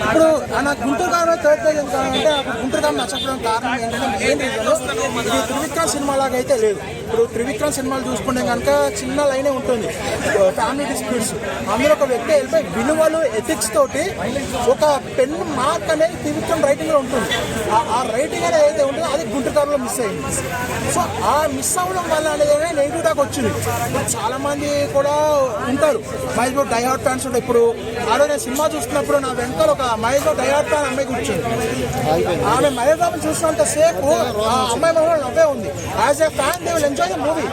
ఇప్పుడు నా గుంటూరు కారం థర్డ్ పేజ్ ఎందుకంటే గుంటూరు కారం నచ్చకపోవడం కారణం ఏంటంటే మెయిన్ రీజన్ ఇది త్రివిక్రమ్ సినిమా లాగా అయితే లేదు. ఇప్పుడు త్రివిక్రమ్ సినిమాలు చూసుకుంటే కనుక చిన్న లైనే ఉంటుంది. ఫ్యామిలీ డిస్ప్యూట్స్ అందులో ఒక వ్యక్తి వెళ్ళిపోయి విలువలు ఎథిక్స్ తోటి ఒక పెన్ మార్క్ అనేది త్రివిక్రమ్ రైటింగ్లో ఉంటుంది. ఆ- రైటింగ్ అనేది ఏదైతే ఉంటుందో అది గుంటూరు మిస్ అయింది. సో ఆ మిస్ అవ్వడం వల్ల అనేది నెగిటివ్ టాక్ వచ్చింది. చాలామంది కూడా ఉంటారు. మహేష్ బాబు డైహార్ట్ ఫ్యాన్స్ ఉంటాయి ఇప్పుడు ఆడో నేను సినిమా చూస్తున్నప్పుడు నా వెనకాల ఒక మహేష్ బాబు డైహార్ట్ ఫ్యాన్ అమ్మాయి కూర్చుంది. ఆమె మహేష్ బాబుని చూస్తున్నంత సేపు ఆ అమ్మాయి ఉంది. As a fan they will enjoy the movie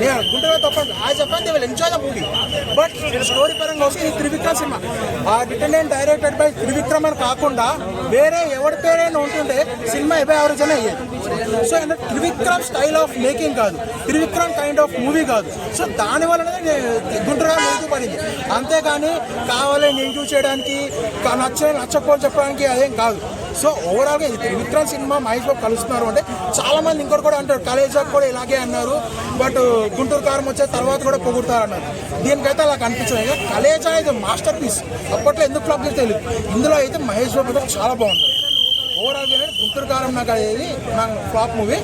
నేను అనుకుంటున్నా తప్ప as a fan they will enjoy the movie but story పరంగా వస్తే ఇది త్రివిక్రమ్ సినిమా. ఆ written and directed by Trivikram అని కాకుండా వేరే ఎవరి పేరైనా ఉంటుంటే సినిమా ఎబై యావరేజ్ అనే అయ్యేది. సో అంటే త్రివిక్రమ్ స్టైల్ ఆఫ్ మేకింగ్ కాదు. త్రివిక్రమ్ కైండ్ ఆఫ్ మూవీ కాదు. సో దాని వల్లనే గుంటూరుగా నెగిటివ్ పడింది. అంతేగాని కావాలి నెగిటివ్ చేయడానికి నచ్చ నచ్చకపోవడం చెప్పడానికి అదేం కాదు. సో ఓవరాల్గా విక్రమ్ సినిమా మహేష్ బాబు కలుస్తున్నారు అంటే చాలా మంది ఇంకోటి కూడా అంటారు కాలేజ్ కూడా ఇలాగే అన్నారు బట్ గుంటూరు కారం వచ్చే తర్వాత కూడా పొగుడతారు అన్నారు దీనికైతే అలా కనిపించలేదు. కలేజా ఇది మాస్టర్ పీస్ అప్పట్లో ఎందుకు ఫ్లాప్ తెలియదు ఇందులో అయితే మహేష్ బాబు అయితే చాలా బాగుంది ఓవరాల్ గుంటూరు కారం నాకు అనేది నాకు ఫ్లాప్ మూవీ.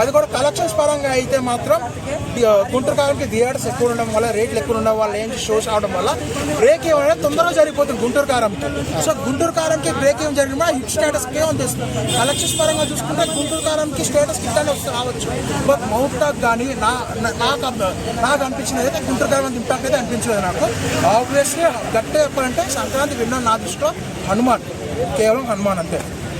అది కూడా కలెక్షన్స్ పరంగా అయితే మాత్రం గుంటూరు కారంకి థియేటర్స్ ఎక్కువ ఉండడం వల్ల రేట్లు ఎక్కువ ఉండడం వల్ల ఏంటి షోస్ అవడం వల్ల బ్రేక్ ఏమైనా తొందరగా జరిగిపోతుంది గుంటూరు కారంకి. సో గుంటూరు కారంకి బ్రేక్ ఏం జరిగినా హిట్ స్టేటస్ ఏమని తెస్తుంది కలెక్షన్స్ పరంగా చూసుకుంటే గుంటూరు కారంకి స్టేటస్ హిట్ వస్తే రావచ్చు. బట్ మౌత్ టాక్ కానీ నా నాకు నాకు అనిపించింది అయితే గుంటూరు కారం ఇంపాక్ట్ అయితే అనిపించలేదు నాకు. ఆబ్వియస్లీ గట్టిగా చెప్పాలంటే సంక్రాంతి విన్నాను నా దృష్టిలో. హనుమాన్ కేవలం హనుమాన్ అంతే.